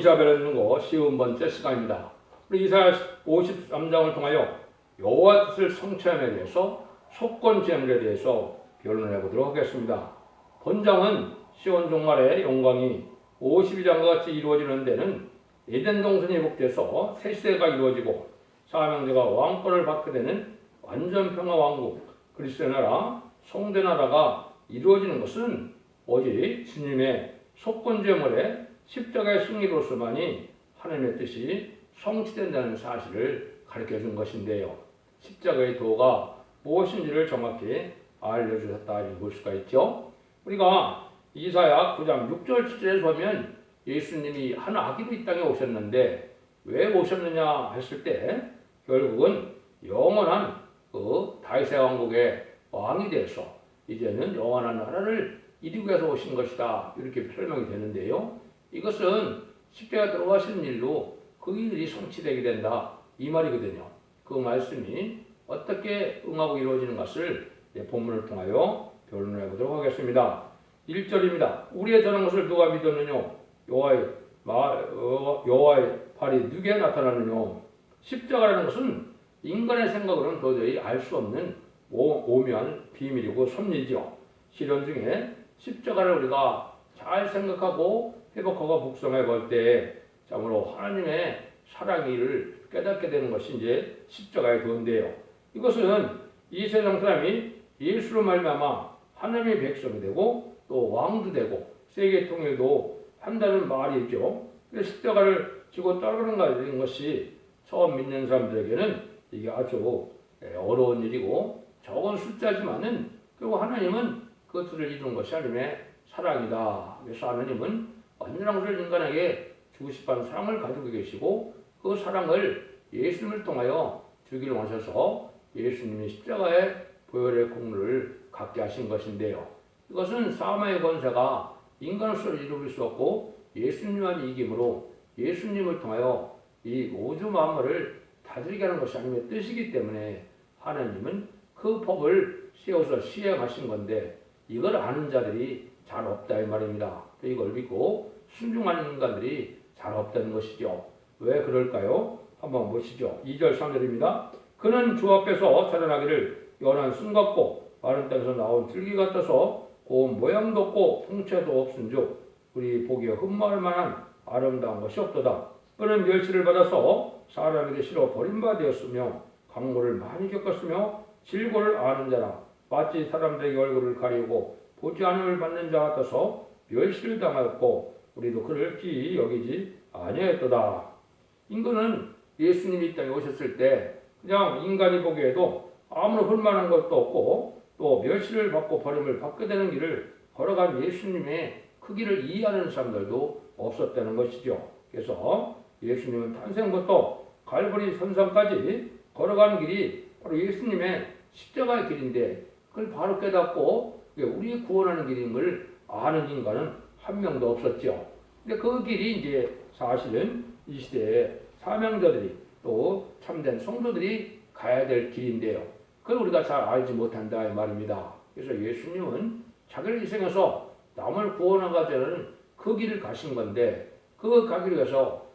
이사벨은 거 쉬운 번째 시간입니다. 이사 53장을 통하여 여호와 뜻을 성취함에 대해서 속건 제물에 대해서 변론해 보도록 하겠습니다. 본장은 시온 종말의 영광이 52장과 같이 이루어지는 데는 에덴 동산이 회복돼서 새 시대가 이루어지고 사명제가 왕권을 받게 되는 완전 평화 왕국 그리스도의 나라 성대 나라가 이루어지는 것은 오직 주님의 속건제물의 십자가의 승리로서만이 하나님의 뜻이 성취된다는 사실을 가르쳐 준 것인데요. 십자가의 도가 무엇인지를 정확히 알려주셨다 볼 수가 있죠. 우리가 이사야 9장 6절 7절에 보면 예수님이 한 아기로 이 땅에 오셨는데 왜 오셨느냐 했을 때 결국은 영원한 그 다윗의 왕국의 왕이 돼서 이제는 영원한 나라를 이루기 위해서 오신 것이다 이렇게 설명이 되는데요. 이것은 십자가 들어가시는 일로 그 일이 성취되게 된다 이 말이거든요. 그 말씀이 어떻게 응하고 이루어지는 것을 본문을 통하여 변론해 보도록 하겠습니다. 1절입니다. 우리의 전한 것을 누가 믿었느냐? 여호와의 여호와의 발이 누구에 나타나느냐? 십자가라는 것은 인간의 생각으로는 도저히 알 수 없는 오 묘한 비밀이고 섭리죠. 실현 중에 십자가를 우리가 잘 생각하고 회복하고 복성해 볼 때, 참으로 하나님의 사랑이를 깨닫게 되는 것이 이제 십자가의 도인데요. 이것은 이 세상 사람이 예수로 말미암아 하나님의 백성이 되고 또 왕도 되고 세계 통일도 한다는 말이죠. 십자가를 지고 따르는 것이 처음 믿는 사람들에게는 이게 아주 어려운 일이고 적은 숫자지만은 결국 하나님은 그것들을 이루는 것이 하나님의 사랑이다. 그래서 하나님은 언제나 인간에게 주고 싶은 사랑을 가지고 계시고 그 사랑을 예수님을 통하여 주기를 원하셔서 예수님이 십자가의 보혈의 공로를 갖게 하신 것인데요. 이것은 사마의 권세가 인간으로서 이루어질 수 없고 예수님만 이김으로 예수님을 통하여 이 우주 만물을 다스리게 하는 것이 하나님의 뜻이기 때문에 하나님은 그 법을 세워서 시행하신 건데 이걸 아는 자들이 잘 없다 이 말입니다. 이걸 믿고 순종하는 인간들이 잘 없다는 것이죠. 왜 그럴까요? 한번 보시죠. 2절 3절입니다. 그는 주 앞에서 찾아나기를 연한 순 같고 마른 땅에서 나온 들기 같아서 고운 모양도 없고 풍채도 없은즉 우리 보기에 흠모할 만한 아름다운 것이 없도다. 그는 멸시를 받아서 사람에게 실어 버림바 되었으며 강고를 많이 겪었으며 질고를 아는 자라 마치 사람들에게 얼굴을 가리고 보지 않음을 받는 자 같아서 멸시를 당하였고 우리도 그를 기 여기지 아니하였도다. 인간은 예수님이 이 땅에 오셨을 때 그냥 인간이 보기에도 아무런 불만한 것도 없고 또 멸시를 받고 버림을 받게 되는 길을 걸어간 예수님의 그 길을 이해하는 사람들도 없었다는 것이죠. 그래서 예수님은 탄생부터 갈보리 선상까지 걸어가는 길이 바로 예수님의 십자가의 길인데 그걸 바로 깨닫고 우리 구원하는 걸 아는 인간은 한 명도 없었죠. 근데 그 길이 이제 사실은 이 시대에 사명자들이 또 참된 성도들이 가야 될 길인데요. 그걸 우리가 잘 알지 못한다 이 말입니다. 그래서 예수님은 자기를 희생해서 남을 구원하가자는 그 길을 가신 건데 그 가기를 위해서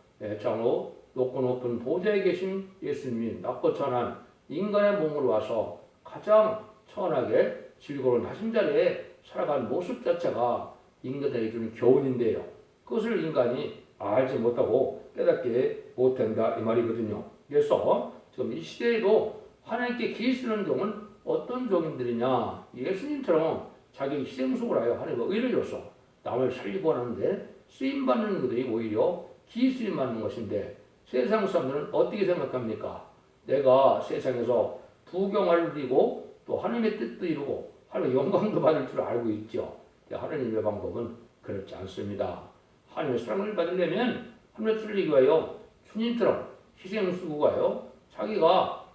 장로 높고 높은 보좌에 계신 예수님이 낮고 천한 인간의 몸으로 와서 가장 천하게 즐거운 하신 자리에 살아간 모습 자체가 인간에게 주는 교훈인데요. 그것을 인간이 알지 못하고 깨닫게 못한다 이 말이거든요. 그래서 지금 이 시대에도 하나님께 기쓰는 종은 어떤 종인들이냐 예수님처럼 자기 희생속을 하여 하나님의 의를 줘서 남을 살리고 하는데 쓰임받는 것들이 오히려 기쓰임 받는 것인데 세상 사람들은 어떻게 생각합니까? 내가 세상에서 부경을 누리고 또 하나님의 뜻도 이루고 하나님의 영광도 받을 줄 알고 있죠. 하나님의 방법은 그렇지 않습니다. 하나님의 사랑을 받으려면 하나님의 이기 위하여 주님처럼 희생수고가요. 자기가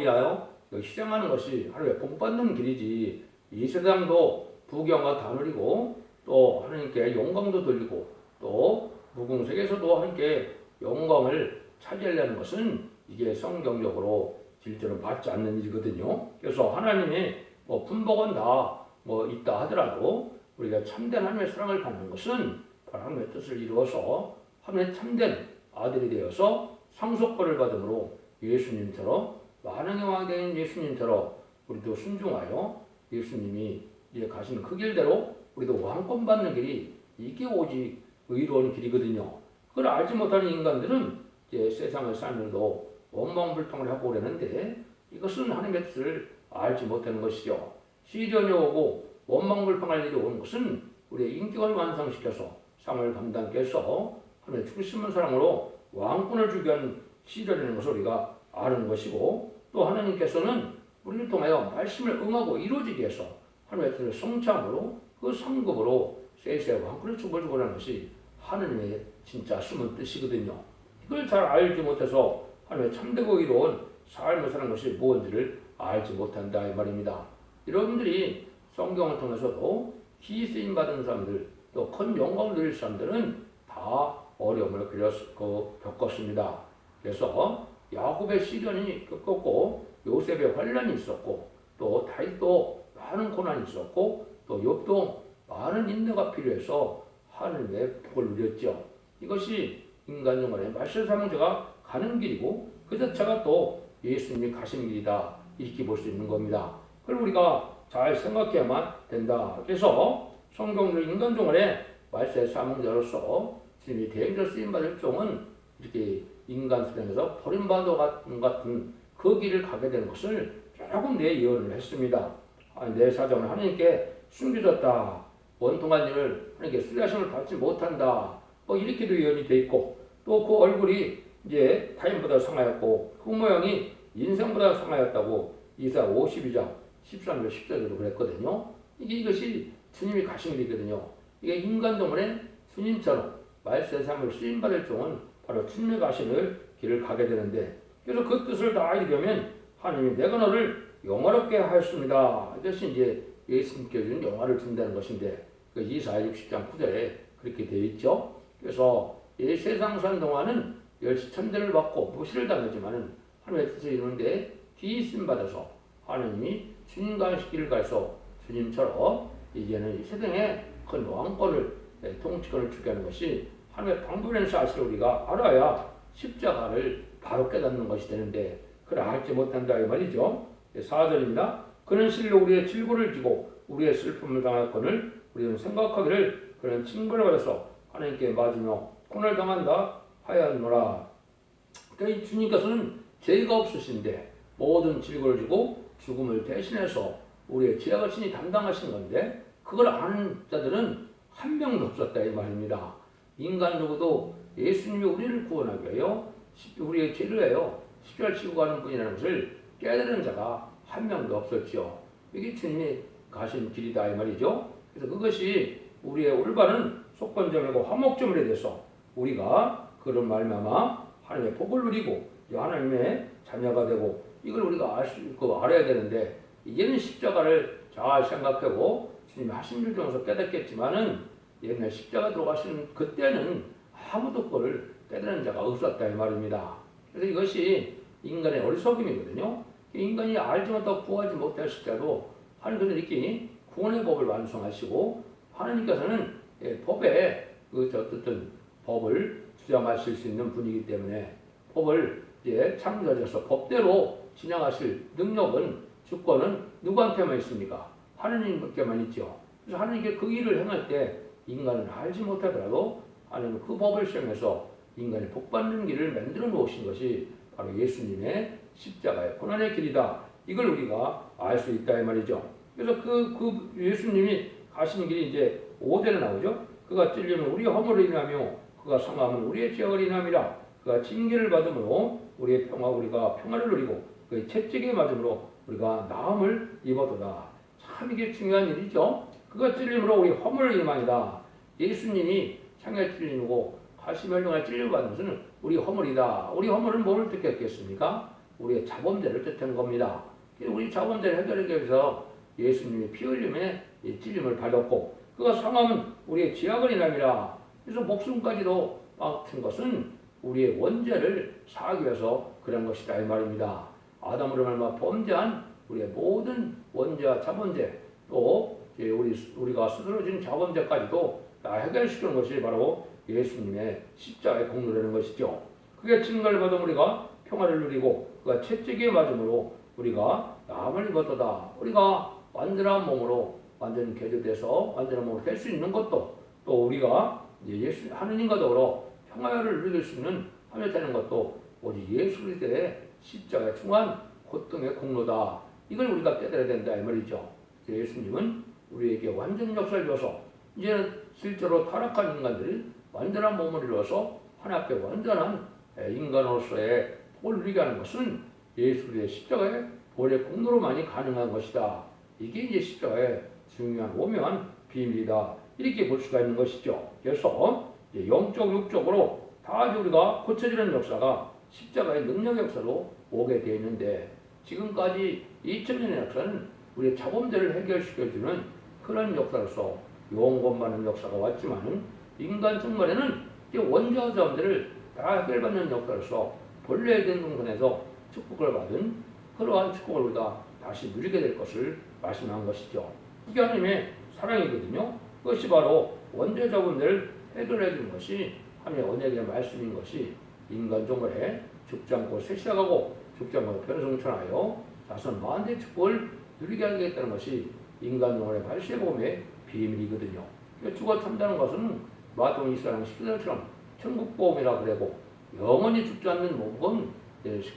위하여 희생하는 것이 하나님의 복받는 길이지 이 세상도 부경과 다 누리고 또 하나님께 영광도 돌리고 또 무궁색에서도 하나님께 영광을 차지하려는 것은 이게 성경적으로 질전을 받지 않는 일이거든요. 그래서 하나님이 뭐 분복은 다 뭐 있다 하더라도 우리가 참된 하나님의 사랑을 받는 것은 하나님의 뜻을 이루어서 하나님의 참된 아들이 되어서 상속권을 받음으로 예수님처럼 만왕의 왕이 된 예수님처럼 우리도 순종하여 예수님이 이제 가시는 그 길대로 우리도 왕권 받는 길이 이게 오직 의로운 길이거든요. 그걸 알지 못하는 인간들은 이제 세상을 살면서도 원망불평을 하고 그러는데 이것은 하나님의 뜻을 알지 못하는 것이죠. 시련이 오고 원망불평할 일이 오는 것은 우리의 인격을 완성시켜서 삶을 감당케 해서 하나님의 죽으심은 사랑으로 왕권을 주기 위한 시련이라는 것을 우리가 아는 것이고 또 하나님께서는 우리를 통하여 말씀을 응하고 이루어지게 해서 하나님의 뜻을 성취함으로 그 성급으로 세세 왕권을 주고주고 하는 것이 하나님의 진짜 숨은 뜻이거든요. 이걸 잘 알지 못해서 하나님의 참되고 이로운 삶을 사는 것이 무엇인지를 알지 못한다 이 말입니다. 여러분들이 성경을 통해서도 기 쓰임 받은 사람들 또 큰 영광을 누릴 사람들은 다 어려움을 겪었- 겪었습니다. 그래서 야곱의 시련이 겪었고 요셉의 환란이 있었고 또 다윗도 많은 고난이 있었고 또 욥도 많은 인내가 필요해서 하나님의 복을 누렸죠. 이것이 인간 영혼의 말씀 사명자가 가는 길이고 그 자체가 또 예수님이 가신 길이다 이렇게 볼 수 있는 겁니다. 그걸 우리가 잘 생각해야만 된다. 그래서 성경으로 인간 종원의 말세 사명자로서 주님이 대행자 쓰임 받을 종은 이렇게 인간 수련에서 버림받아 같은 그 길을 가게 되는 것을 조금 내 예언을 했습니다. 아, 내 사정을 하나님께 숨겨졌다. 원통한 일을 하나님께 수리하심을 받지 못한다. 뭐 이렇게도 예언이 돼 있고 또 그 얼굴이 이제 타인보다 상하였고 그 모양이 인생보다 상하였다고 이사 52장 13절 14절로 그랬거든요. 이게 이것이 주님이 가신 길이거든요. 이게 인간 동문에 주님처럼 말세 삶을 쓰임받을 종은 바로 주님의 가시는 길을 가게 되는데 그래서 그 뜻을 다 이루려면 하나님이 내가 너를 영화롭게 하였습니다. 이것이 이제 예수님께 준 영화를 준다는 것인데 그 이사야 60장 9절에 그렇게 되어 있죠. 그래서 이 세상 사는 동안은 열시 천대를 받고 무시를 당하지만은 하나님의 뜻을 이루는데 뒤있음 받아서 하나님이 주님과 시기를 가서 주님처럼 이제는 이 세상에 큰 왕권을 네, 통치권을 주게 하는 것이 하나님의 방법이라는 사실을 우리가 알아야 십자가를 바로 깨닫는 것이 되는데 그걸 알지 못한다 이 말이죠. 4절입니다. 그는 실로 우리의 질고를 지고 우리의 슬픔을 당할 건을 우리는 생각하기를 그는 징벌을 받아서 하나님께 맞으며 혼을 당한다 하였노라. 그러니까 이 주님께서는 죄가 없으신데 모든 질고를 지고 죽음을 대신해서 우리의 죄악을 신이 담당하신 건데 그걸 아는 자들은 한 명도 없었다 이 말입니다. 인간 누구도 예수님이 우리를 구원하기 위하여 우리의 죄를 위하여 십자가를 지고 가는 분이라는 것을 깨달은 자가 한 명도 없었지요. 이게 주님이 가신 길이다 이 말이죠. 그래서 그것이 우리의 올바른 속건점이고 화목점에 대해서 우리가 그런 말마마 하나님의 복을 누리고 하나님의 자녀가 되고 이걸 우리가 알 수 있고 알아야 되는데 이제는 십자가를 잘 생각하고 주님이 하신 일 중에서 깨닫겠지만은 옛날 십자가 들어가시는 그때는 아무도 그걸 깨달은 자가 없었다 이 말입니다. 그래서 이것이 인간의 어리석음이거든요. 인간이 알지 못하고 구하지 못할 십자도 하나님께서 이렇게 구원의 법을 완성하시고 하나님께서는 예, 법에 그 어떤 법을 주장하실 수 있는 분이기 때문에 법을 이제 창조하셔서 법대로 진행하실 능력은 주권은 누구한테만 있습니까? 하느님께만 있죠. 그래서 하느님께 그 일을 행할 때 인간은 알지 못하더라도 하나님은 그 법을 시행해서 인간이 복받는 길을 만들어 놓으신 것이 바로 예수님의 십자가의 고난의 길이다. 이걸 우리가 알 수 있다 이 말이죠. 그래서 그, 그 예수님이 가시는 길이 이제 5대로 나오죠. 그가 찔리면 우리 허물을 인하며 그가 상하면 우리의 죄악을 인함이라 그가 징계를 받음으로 우리의 평화 우리가 평화를 누리고 그의 채찍에 맞음으로 우리가 나음을 입어도다. 참 이게 중요한 일이죠. 그가 찔림으로 우리 허물을 인함이다. 예수님이 창에 찔리고 가시멸령에 찔려받은 것은 우리 허물이다. 우리 허물은 뭐를 뜻했겠습니까? 우리의 자범죄를 뜻하는 겁니다. 우리 자범죄를 해결하기 위해서 예수님이 피 흘림에 이 찔림을 받았고 그가 상하면 우리의 죄악을 인함이라 그래서 목숨까지도 맡은 것은 우리의 원죄를 사하기 위해서 그런 것이다 이 말입니다. 아담으로 말마 범죄한 우리의 모든 원죄와 자범죄 또 우리 우리가 스스로 자범죄까지도 다 해결시키는 것이 바로 예수님의 십자가의 공로라는 것이죠. 그게 증거를 받은 우리가 평화를 누리고 그가 채찍에 맞음으로 우리가 남을 입었도다. 우리가 완전한 몸으로 완전 개조돼서 완전한 몸으로 될 수 있는 것도 또 우리가 예수 하느님과 더불어 평화를 누릴 수 있는 하며 되는 것도 오직 예수 그리스도의 십자가의 중한 고통의 공로다. 이걸 우리가 깨달아야 된다 이 말이죠. 예수님은 우리에게 완전 역사를 줘서 이제는 실제로 타락한 인간들이 완전한 몸을 이루어서 하나님께 완전한 인간으로서의 복을 누리게 하는 것은 예수 그리스도의 십자가의 보혈의 공로로만이 가능한 것이다. 이게 이제 십자가의 중요한 오묘한 비밀이다. 이렇게 볼 수가 있는 것이죠. 그래서 영적, 육적으로 다 우리가 고쳐지는 역사가 십자가의 능력 역사로 오게 되어 있는데 지금까지 2000년의 역사는 우리의 자범들을 해결시켜주는 그런 역사로서 용건받는 역사가 왔지만은 인간 중간에는 이 원자와 자원들을 다 해결받는 역사로서 본래의 등등선에서 축복을 받은 그러한 축복을 우리가 다시 누리게 될 것을 말씀한 것이죠. 이게 하나님의 사랑이거든요. 그것이 바로 원죄 자본들을 해결해 주는 것이 하나님의 언약의 말씀인 것이 인간 종말에 죽지 않고 쇠시하고 죽지 않고 변성천하여 자선 만대 축복을 누리게 하겠다는 것이 인간 종말의 발세복음의 비밀이거든요. 그러니까 죽어 참다는 것은 마동 이스라엘 십자처럼 천국 보험이라 그러고 영원히 죽지 않는 복음은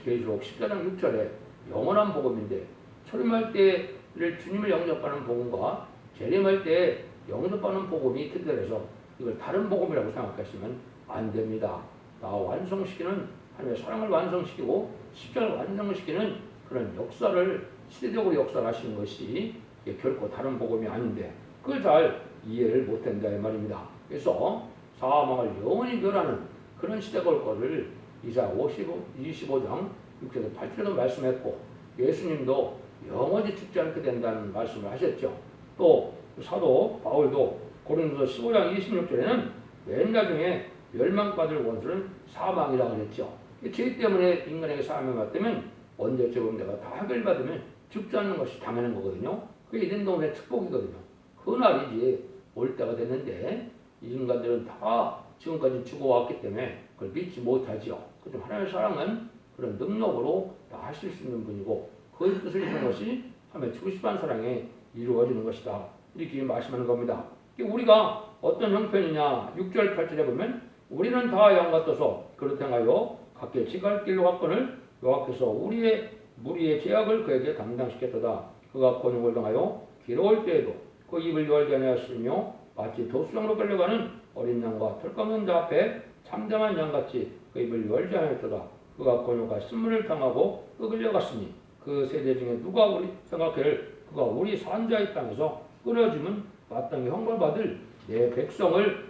계시록 14장 6절에 영원한 복음인데 철임할 때를 주님을 영접하는 복음과 재림할 때 영접하는 복음이 특별해서 이걸 다른 복음이라고 생각하시면 안 됩니다. 나 완성시키는 하나님의 사랑을 완성시키고 십자가를 완성시키는 그런 역사를 시대적으로 역사를 하시는 것이 결코 다른 복음이 아닌데 그걸 잘 이해를 못한다 이 말입니다. 그래서 사망을 영원히 멸하는 그런 시대가 올 것을 이사 55, 25장 6절에서 8절에도 말씀했고 예수님도 영원히 죽지 않게 된다는 말씀을 하셨죠. 또 사도 바울도 고린도서 15장 26절에는 맨 나중에 멸망받을 원수는 사망이라고 그랬죠. 죄 때문에 인간에게 사망이 왔다면 언제쯤 내가 다 해결받으면 죽지 않는 것이 당연한 거거든요. 그게 이den동의 축복이거든요. 그날이 이제 올 때가 됐는데 이 인간들은 다 지금까지 죽어왔기 때문에 그걸 믿지 못하지요. 그좀 하나님의 사랑은 그런 능력으로 다 하실 수 있는 분이고 그 뜻을 이루는 것이 하나님의 주시한 사랑에 이루어지는 것이다. 이렇게 말씀하는 겁니다. 우리가 어떤 형편이냐 6절 8절에 보면 우리는 다양 같아서 그렇게 하여 각기 지갈 길로 갔건을 여호와께서 우리의 무리의 죄악을 그에게 담당시켰도다. 그가 권용을 당하여 길어올 때에도 그 입을 열게 하였으며 마치 도수장으로 끌려가는 어린 양과 털감은 자 앞에 참담한 양같이 그 입을 열지 하였도다. 그가 권용과 신문을 당하고 끌려갔으니 그 세대 중에 누가 우리 생각해를 그가 우리 산자의 땅에서 끊어지면 마땅히 형벌받을 내 백성을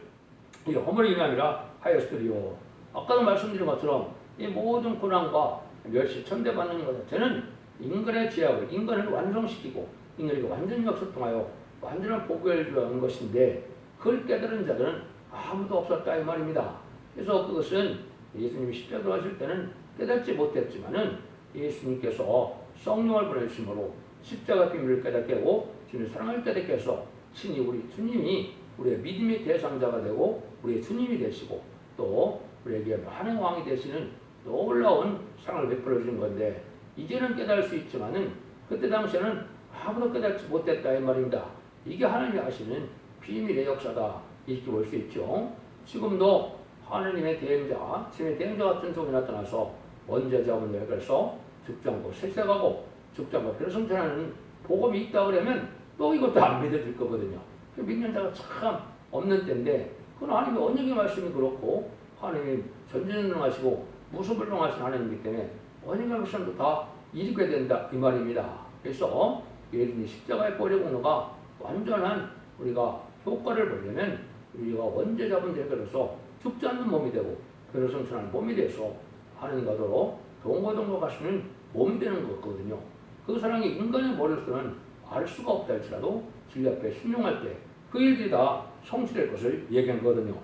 이 허물이 인함이라 하였으리요. 아까도 말씀드린 것처럼 이 모든 고난과 멸시 천대받는 것 자체는 인간의 죄악을 인간을 완성시키고 인간에게 완전 역설통하여 완전한 복을 주는 것인데 그걸 깨달은 자들은 아무도 없었다 이 말입니다. 그래서 그것은 예수님이 십자가 하실 때는 깨닫지 못했지만은 예수님께서 성령을 보내주심으로 십자가 비밀을 깨닫게 하고 주님 사랑을 깨닫게 해서 친히 우리 주님이 우리의 믿음의 대상자가 되고 우리의 주님이 되시고 또 우리에게 많은 왕이 되시는 놀라운 사랑을 베풀어 주는 건데 이제는 깨달을 수 있지만은 그때 당시에는 아무도 깨닫지 못했다 이 말입니다. 이게 하나님이 하시는 비밀의 역사다 이렇게 볼 수 있죠. 지금도 하나님의 대행자, 신의 대행자 같은 종이 나타나서 먼저 잡은 여기서 죽장고 실세가고 죽장고 별성천하는 복음이 있다 그러면 또 이것도 안 믿어질 거거든요. 그 믿는 자가 참 없는 때인데 그건 하나님의 언약의 말씀이 그렇고 하나님이 전전능하시고 무소불능하신 하나님이기 때문에 언약의 말씀도 다 이루게 된다 이 말입니다. 그래서 예수님 십자가의 꼬리 공로가 완전한 우리가 효과를 보려면 우리가 원죄 잡은 대가로서 죽지 않는 몸이 되고 변호성천한 몸이 돼서 하나님과도 동거동거 가시는 몸이 되는 거거든요. 그 사랑이 인간의 머리로서는 알 수가 없다 할지라도 진리 앞에 순종할 때 그 일들이 다 성취될 것을 얘기한 거거든요.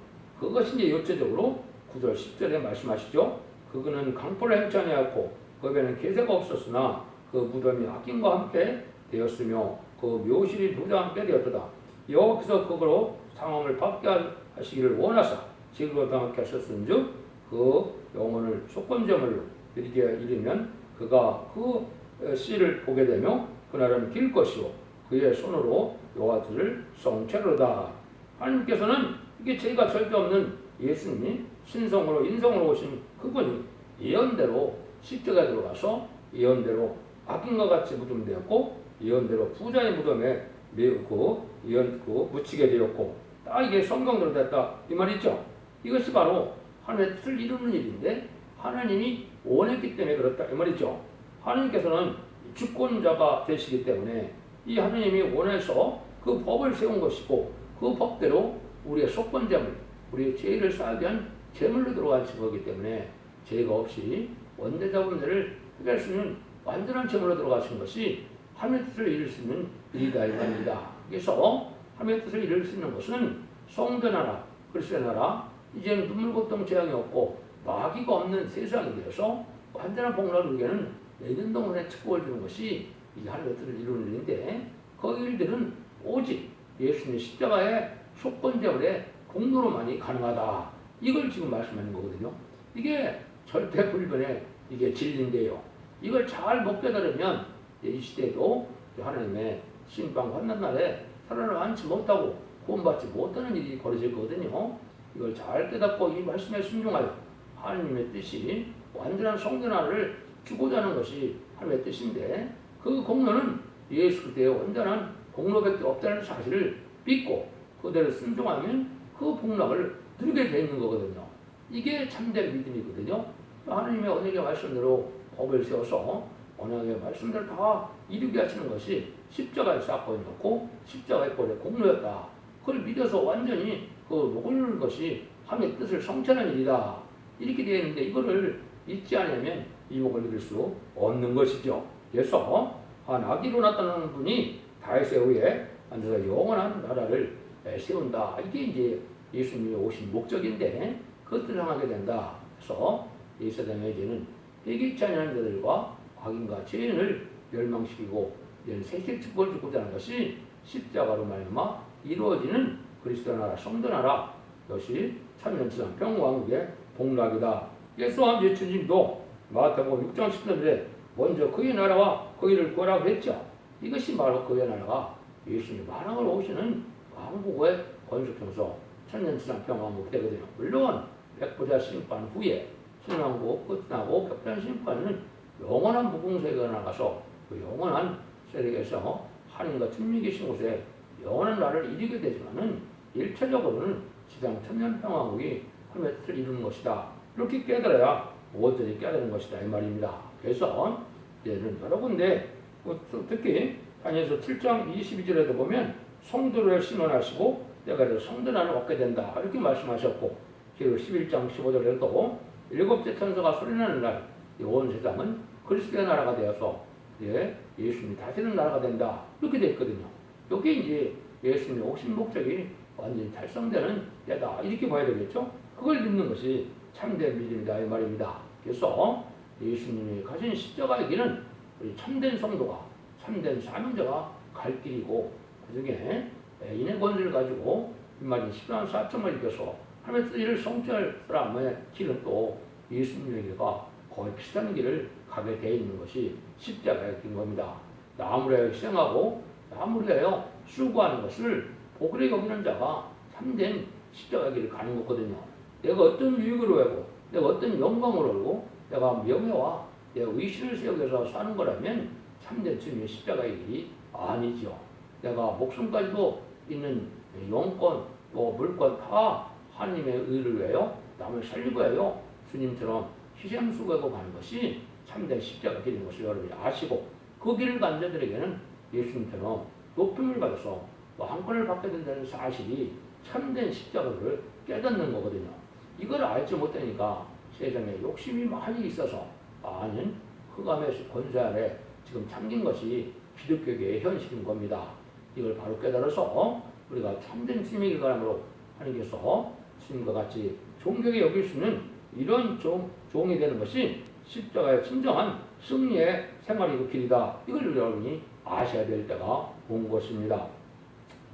그것이 이제 요체적으로 9절 10절에 말씀하시죠. 그거는 강포를 행치 아니하고 그 배는 계세가 없었으나 그 무덤이 악인과 함께 되었으며 그 묘실이 누구와 함께 되었다. 여호와께서 그거로 상황을 받게 하시기를 원하사 지극로 당하게 하셨은즉 그 영혼을 속건제물로 드리게 이르면 그가 그 어, 씨를 보게 되며 그날은 길 것이요 그의 손으로 요아들을 성체로다 하나님께서는 이게 죄가 절대 없는 예수님이 신성으로 인성으로 오신 그분이 예언대로 십자가에 들어가서 예언대로 악인과 같이 무덤되었고 예언대로 부자의 무덤에 메우고 예언 그 묻히게 되었고 딱 이게 성경대로 됐다 이 말이죠. 이것이 바로 하나님의 뜻을 이루는 일인데 하나님이 원했기 때문에 그렇다 이 말이죠. 하나님께서는 주권자가 되시기 때문에 이 하나님이 원해서 그 법을 세운 것이고 그 법대로 우리의 속건제물, 우리의 죄를 쌓기 위한 제물로 들어가신 거기 때문에 죄가 없이 원대자 분들을 해결할 수 있는 완전한 제물로 들어가신 것이 하나님의 뜻을 이룰 수 있는 일이다 이 말입니다. 그래서 하나님의 뜻을 이룰 수 있는 것은 성전 나라, 그리스도의 나라, 이제는 눈물 고통 재앙이 없고 마귀가 없는 세상이 되어서 완전한 복락을 누리게는 내년 동안의 축복을 주는 것이 이 뜻을 이루는 일인데 그 일들은 오직 예수님의 십자가의 속건제물의 공로로만이 가능하다. 이걸 지금 말씀하는 거거든요. 이게 절대 불변의 이게 진리인데요. 이걸 잘 못 깨달으면 이 시대에도 하나님의 신방 환난 날에 살아남지 못하고 구원받지 못하는 일이 벌어질 거거든요. 이걸 잘 깨닫고 이 말씀에 순종하여 하나님의 뜻이 완전한 성전화를 주고자 하는 것이 하나님의 뜻인데 그 공로는 예수 그리스도의 온전한 공로밖에 없다는 사실을 믿고 그대로 순종하면 그 복락을 누리게 되 있는 거거든요. 이게 참된 믿음이거든요. 하나님의 언약의 말씀대로 법을 세워서 언약의 말씀대로 다 이루게 하시는 것이 십자가의 사건이었고 십자가의 꼴의 공로였다. 그걸 믿어서 완전히 그 목을 것이 하나님의 뜻을 성취하는 일이다. 이렇게 되어 있는데 이거를 잊지 않으면 이 목을 이룰 수 없는 것이죠. 그래서 한 아기로 나타나는 분이 다윗의 후에 앉아서 영원한 나라를 세운다. 이게 이제 예수님이 오신 목적인데 그것들을 향하게 된다. 그래서 이 세상에 이제는 회개치 않는 자들과 악인과 죄인을 멸망시키고 세계 축복을 주고자 하는 것이 십자가로 말미암아 이루어지는 그리스도 나라 성도 나라 이것이 천년지상 평왕국의 복락이다. 예수와 예수님도 마태복음 6장 10절에 먼저 그의 나라와 거기를 구하라고 했죠. 이것이 바로 그의 나라가 예수님 만왕으로 오시는 왕국의 건축형소 천년지상 평왕국 되거든요. 물론 백보자 심판 후에 신왕국 끝나고 격단 심판은 영원한 무궁세계가 나가서 그 영원한 세력에서 하나님과 팀이 계신 곳에 영원한 나라를 이루게 되지만은 일차적으로는 지상 천년 평화국이 하나님의 뜻을 이루는 것이다. 이렇게 깨달아야 무엇들이 깨달은 것이다 이 말입니다. 그래서 이제는 여러 군데 뭐 특히 다니엘서 7장 22절에도 보면 성도를 신원하시고 내가 성전안을 얻게 된다 이렇게 말씀하셨고 그리고 11장 15절에도 일곱째 천사가 소리나는 날 온 세상은 그리스도의 나라가 되어서 예, 예수님이 다스리는 나라가 된다 이렇게 있거든요. 이게 이제 예수님의 오신 목적이 완전히 달성되는 때다 이렇게 봐야 되겠죠. 그걸 믿는 것이 참된 믿음이다 이 말입니다. 그래서 예수님이 가진 십자가의 길은 우리 참된 성도가 참된 사명자가 갈 길이고 그 중에 인의 권세를 가지고 이말이 십자가 사점을 이겨서 하나님의 뜻을 성취할 사람의 길은 또 예수님에게가 거의 비슷한 길을 가게 되어 있는 것이 십자가의 긴 겁니다. 나무를 희생하고 나무를 수고하는 것을 복으로 여기는 자가 참된 십자가의 길을 가는 거거든요. 내가 어떤 유익을 외고 내가 어떤 영광을 얻고 내가 명예와 내 의식을 세우서 사는 거라면 참된 주님의 십자가의 길이 아니죠. 내가 목숨까지도 있는 영권, 뭐 물권 다 하나님의 의를 위하여 남을 살리고 해요. 주님처럼 희생 수고하고 가는 것이 참된 십자가 길인 것을 여러분이 아시고 그 길을 간 자들에게는 예수님처럼 높임을 받아서 왕권을 받게 된다는 사실이 참된 십자가를 깨닫는 거거든요. 이걸 알지 못하니까 세상에 욕심이 많이 있어서 많은 흑암의 권세 아래 지금 잠긴 것이 기독교계의 현실인 겁니다. 이걸 바로 깨달아서 우리가 참된 주님의 길가람으로 하나님께서 주님과 같이 존경에 여길 수 있는 이런 종, 종이 되는 것이 십자가의 진정한 승리의 생활이고 길이다. 이걸 여러분이 아셔야 될 때가 온 것입니다.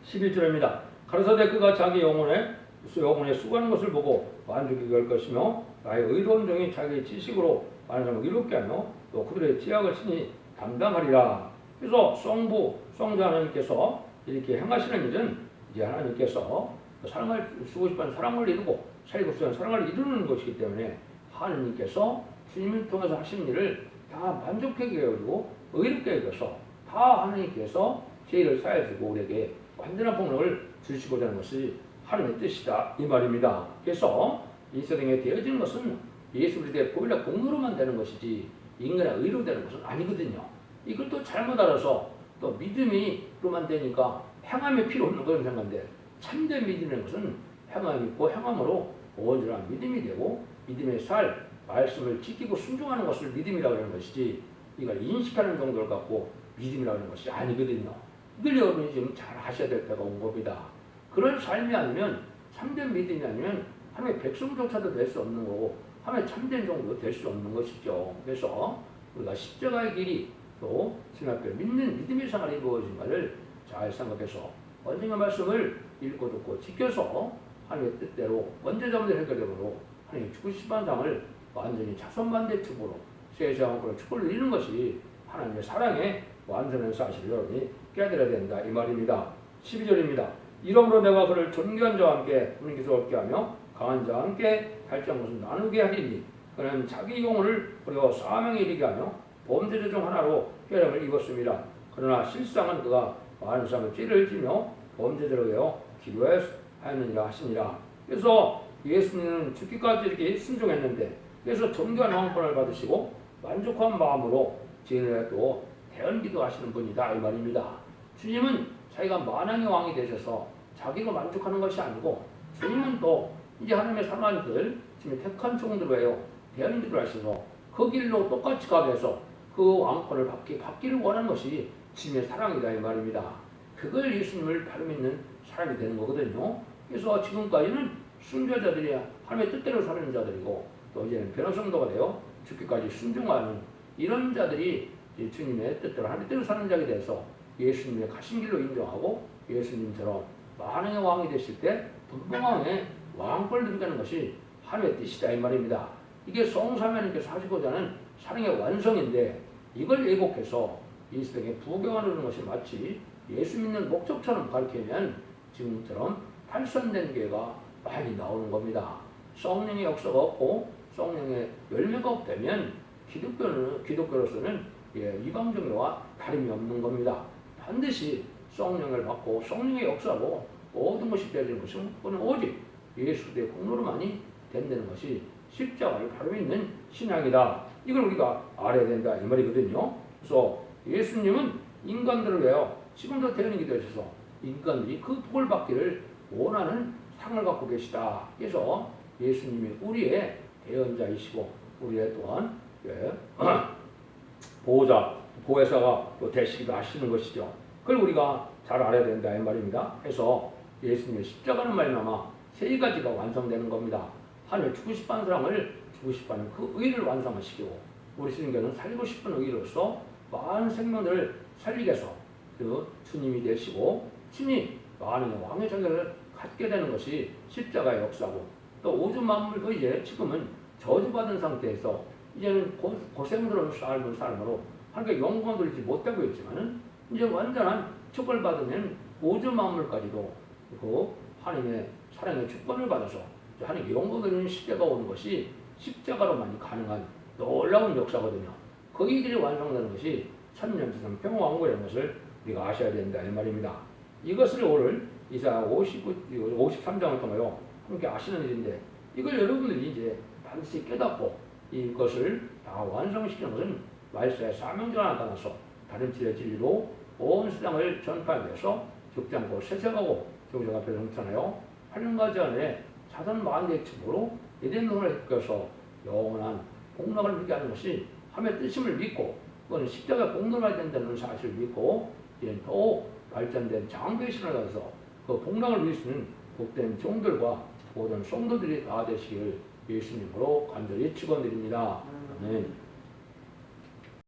11절입니다. 가르사대 그가 자기 영혼에 영혼에 수고하는 것을 보고 만족이 될 것이며 나의 의로운 종이 자기의 지식으로 많은 사람을 이롭게 하며 또 그들의 지약을 친히 담당하리라. 그래서 성부, 성자 하나님께서 이렇게 행하시는 일은 이제 하나님께서 사랑을 쓰고 싶은 사랑을 이루고 살고 싶은 사랑을 이루는 것이기 때문에 하나님께서 주님을 통해서 하신 일을 다 만족하게 해주고 의롭게 해줘서 다 하나님께서 죄를 사해주고 우리에게 완전한 폭력을 주시고자 하는 것이 하나님의 뜻이다 이 말입니다. 그래서 이 세상에 되어지는 것은 예수 그리스도의 보혈의 공로로만 되는 것이지 인간의 의로 되는 것은 아니거든요. 이걸 또 잘못 알아서 또 믿음이로만 되니까 행함이 필요 없는 그런 생각인데 참된 믿음이라는 것은 행함이 있고 행함으로 온전한 믿음이 되고 믿음의 살 말씀을 지키고 순종하는 것을 믿음이라고 하는 것이지 이걸 인식하는 정도를 갖고 믿음이라고 하는 것이 아니거든요. 이걸 여러분이 지금 잘 하셔야 될 때가 온 겁니다. 그런 삶이 아니면 참된 믿음이 아니면 하나님의 백성조차도 될 수 없는 거고 하나님의 참된 종도 될 수 없는 것이죠. 그래서 우리가 십자가의 길이 또 신학교 믿는 믿음의 생활이 이루어진가를 잘 생각해서 언젠가 말씀을 읽고 듣고 지켜서 하나님의 뜻대로 언제자마자 해결되므로 하나님의 죽으신 방을 완전히 자손반대 축으로 세세하고 축을 이루는 것이 하나님의 사랑의 완전한 사실을 여러분이 깨달아야 된다 이 말입니다. 12절입니다. 이러므로 내가 그를 존귀한 자와 함께 분기서 얻게 하며 강한 자와 함께 발전 것을 나누게 하리니 그는 자기 영혼을 그리고 사명에 이르게 하며 범죄자 중 하나로 혈령을 입었습니다. 그러나 실상은 그가 많은 사람의 죄를 지며 범죄자로 되어 기도하였느니라 하시니라. 그래서 예수님은 죽기까지 이렇게 순종했는데 그래서 존귀한 왕권을 받으시고 만족한 마음으로 죄인을 또 대언기도 하시는 분이다 이 말입니다. 주님은 자기가 만왕의 왕이 되셔서 자기가 만족하는 것이 아니고 주님은 또 이제 하나님의 사랑들 지금 택한 종들로요 대언기도 하셔서 그 길로 똑같이 가게 해서 그 왕권을 받기, 받기를 원하는 것이 주님의 사랑이다 이 말입니다. 그걸 예수님을 바로 믿는 사람이 되는 거거든요. 그래서 지금까지는 순교자들이 하나님의 뜻대로 사는 자들이고 또 이제는 변호성도가 되어 죽기까지 순종하는 이런 자들이 주님의 뜻대로 하나님의 뜻대로 사는 자에 대해서 예수님의 가신 길로 인정하고 예수님처럼 만왕의 왕이 되실 때 분봉왕의 왕권을 누리는 것이 하나님의 뜻이다 이 말입니다. 이게 성사면님께서 하시고자 하는 사랑의 완성인데 이걸 왜곡해서 이 세상에 부경하는 것이 마치 예수 믿는 목적처럼 가르치면 지금처럼 탈선된 교회가 많이 나오는 겁니다. 성령의 역사가 없고 성령의 열매가 없다면 기독교는 기독교로서는 예, 이방종교와 다름이 없는 겁니다. 반드시 성령을 받고 성령의 역사로 모든 것이 되는 것은 그는 오직 예수의 공로로만이 된다는 것이 십자가를 바로 믿는 신앙이다. 이걸 우리가 알아야 된다 이 말이거든요. 그래서 예수님은 인간들을 위하여 지금도 대언이 되셔서 인간들이 그 복을 받기를 원하는 상을 갖고 계시다. 그래서 예수님이 우리의 대언자이시고 우리의 또한 예, 보호자, 보혜사가 또 되시기도 하시는 것이죠. 그걸 우리가 잘 알아야 된다 이 말입니다. 해서 예수님의 십자가는 말미암아 세 가지가 완성되는 겁니다. 하늘 주고 싶은 사람을 주고 싶어하는 그 의를 완성하시고 우리 주님께는 살고 싶은 의로서 많은 생명들을 살리게 해서 그 주님이 되시고 친히 많은 왕의 자격을 갖게 되는 것이 십자가의 역사고 또 오주 만물도 이제 지금은 저주받은 상태에서 이제는 고, 고생스러운 삶을 삶으로 하나님께 영광 돌리지 못하고 있지만은 이제 완전한 축복을 받으면 오주 만물까지도 그 하나님의 사랑의 축복을 받아서 하나님 영광 돌리는 시대가 오는 것이 십자가로만이 가능한 놀라운 역사거든요. 그 일이 완성되는 것이 천년지상 평화왕국이라는 것을 우리가 아셔야 된다 이 말입니다. 이것을 오늘 이사 59, 53장을 통하여 함께 아시는 일인데 이걸 여러분들이 이제 반드시 깨닫고 이것을 다 완성시키는 것은 말세의 사명자가 나타나서 다른 지의 진리로 온 세상을 전파하기 위해서 죽지 않고 세세가고 종종 앞에 성천하여 8년까지 안에 자선 만대의 층으로 에덴동을 획해서 영원한 공락을 누리게 하는 것이 하나님의 뜻임을 믿고 그거는 십자가 공론해야 된다는 사실을 믿고 이제 더 발전된 장교의 신을 가서 그 누릴 수 있는 복된 종들과 모든 성도들이 다 되시길 예수님으로 간절히 축원드립니다. 아멘.